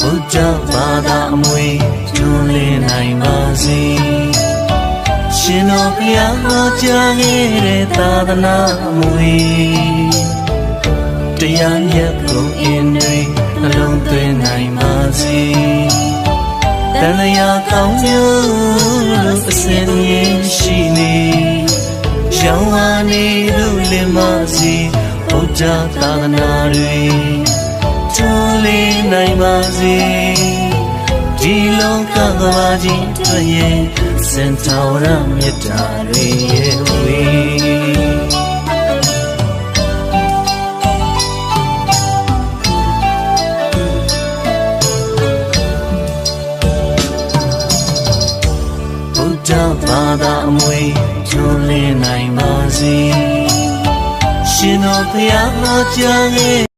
ဘုရားဘာသာအမွေကျွန်းလင်းနိုင်ပါစေရှင်တော်ဘုရားဟောကြားခဲ့တဲ့သာသနာအမွေတရားမြတ်ကိုအင်းတွေအလုံးသွင်းနိုင်ပါစေတန်လျာကောင်းကျိုးလို့အစဉ်ရင်းရှိနေရောင်းဝါနေလို့လင်မစီဘုရားသာသနာတွေကျွန်းလေး နိုင်ပါစေဒီလောကကဘာကြီးတွေ့ရင်စင်တော်ရမြတ်တာတွေရဲ့ဝေးဘုရားဘာသာအမွေကျွလင်းနိုင်ပါစေရှင်တော်ဘုရားဟောကြားခဲ့